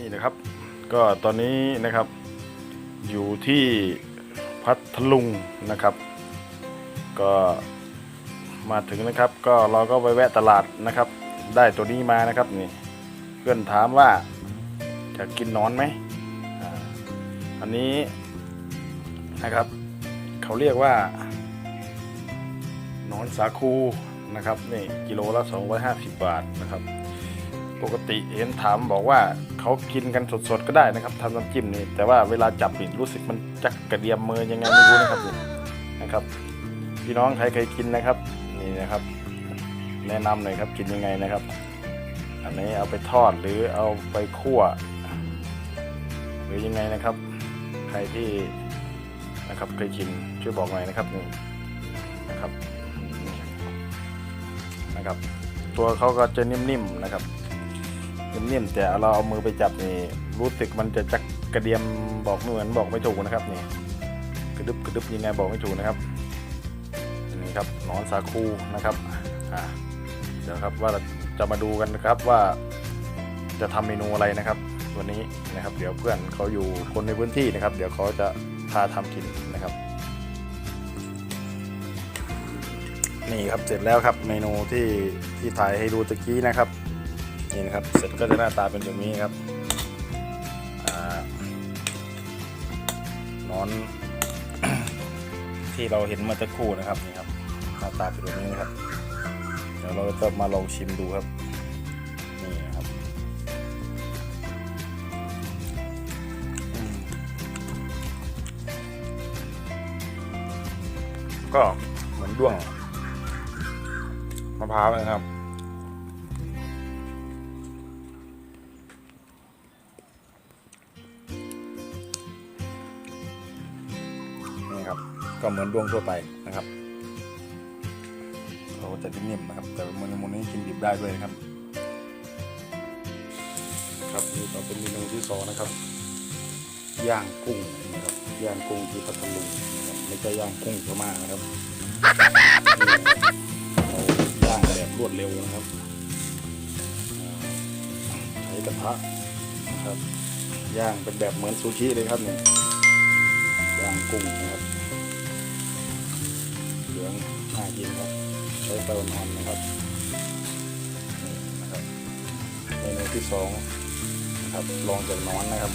นี่นะครับ ก็ตอนนี้นะครับ อยู่ที่พัทลุงนะครับ ก็มาถึงนะครับ ก็เราก็ไปแวะตลาดนะครับ ได้ตัวนี้มานะครับนี่เพื่อนถามว่าจะกินนอนไหมอันนี้นะครับ เขาเรียกว่านอนสาคูนะครับนี่กิโลละ 250 บาทนะครับ ปกติเห็นถามบอกว่าเขากินกันสดๆก็ได้นะครับทำน้ำจิ้มนี่แต่ว่าเวลาจับนี่รู้สึกมันจักกระเดียมมือยังไงไม่รู้นะครับนี่นะครับ พี่น้องใครเคยกินนะครับ นี่นะครับ แนะนำหน่อยครับกินยังไงนะครับ อันนี้เอาไปทอดหรือเอาไปคั่ว หรือยังไงนะครับ ใครที่นะครับเคยกินช่วยบอกหน่อยนะครับนี่นะครับนะครับ ตัวเขาก็จะนิ่มๆนะครับ นิ่มๆแต่เราเอามือไปจับนี่รู้สึกมันจะจักกระเดียมบอกเหมือนบอกไม่ถูกนะครับนี่กระดึบกระดึบยังไงบอกไม่ถูกนะครับนี่ครับหนอนสาคูนะครับอ่าเดี๋ยวครับว่าจะมาดูกันนะครับว่าจะทำเมนูอะไรนะครับ วันนี้นะครับ เดี๋ยวเพื่อนเขาอยู่คนในพื้นที่นะครับ เดี๋ยวเขาจะพาทำกินนะครับ นี่ครับเสร็จแล้วครับเมนูที่ที่ถ่ายให้ดูตะกี้นะครับ นี่นะครับ เสร็จก็จะหน้าตาเป็นแบบนี้ครับนอน ที่เราเห็นเมื่อสักครู่นะครับนี่ครับหน้าตาเป็นแบบนี้นะครับ เดี๋ยวเราจะมาลองชิมดูครับนี่นะครับก็เหมือนด้วงมะพร้าวนะครับ ก็เหมือนดวงทั่วไปนะครับเขาจะนิ่มๆนะครับ แต่เมนูนี้กินดิบได้ด้วยนะครับ ครับนี่ก็เป็นเมนูที่สองนะครับ ย่างกุ้งนะครับ ย่างกุ้งที่พัทลุงนะครับไม่ใช่ย่างกุ้งพม่านะครับเราย่างแบบรวดเร็วนะครับใช้กระทะนะครับย่างเป็นแบบเหมือนซูชิเลยครับเนี่ยย่างกุ้งนะครับ น่ากินครับใช้เตาอ่อนนะครับนี่นะครับเมนูที่สองนะครับลองจากนอนนะครับ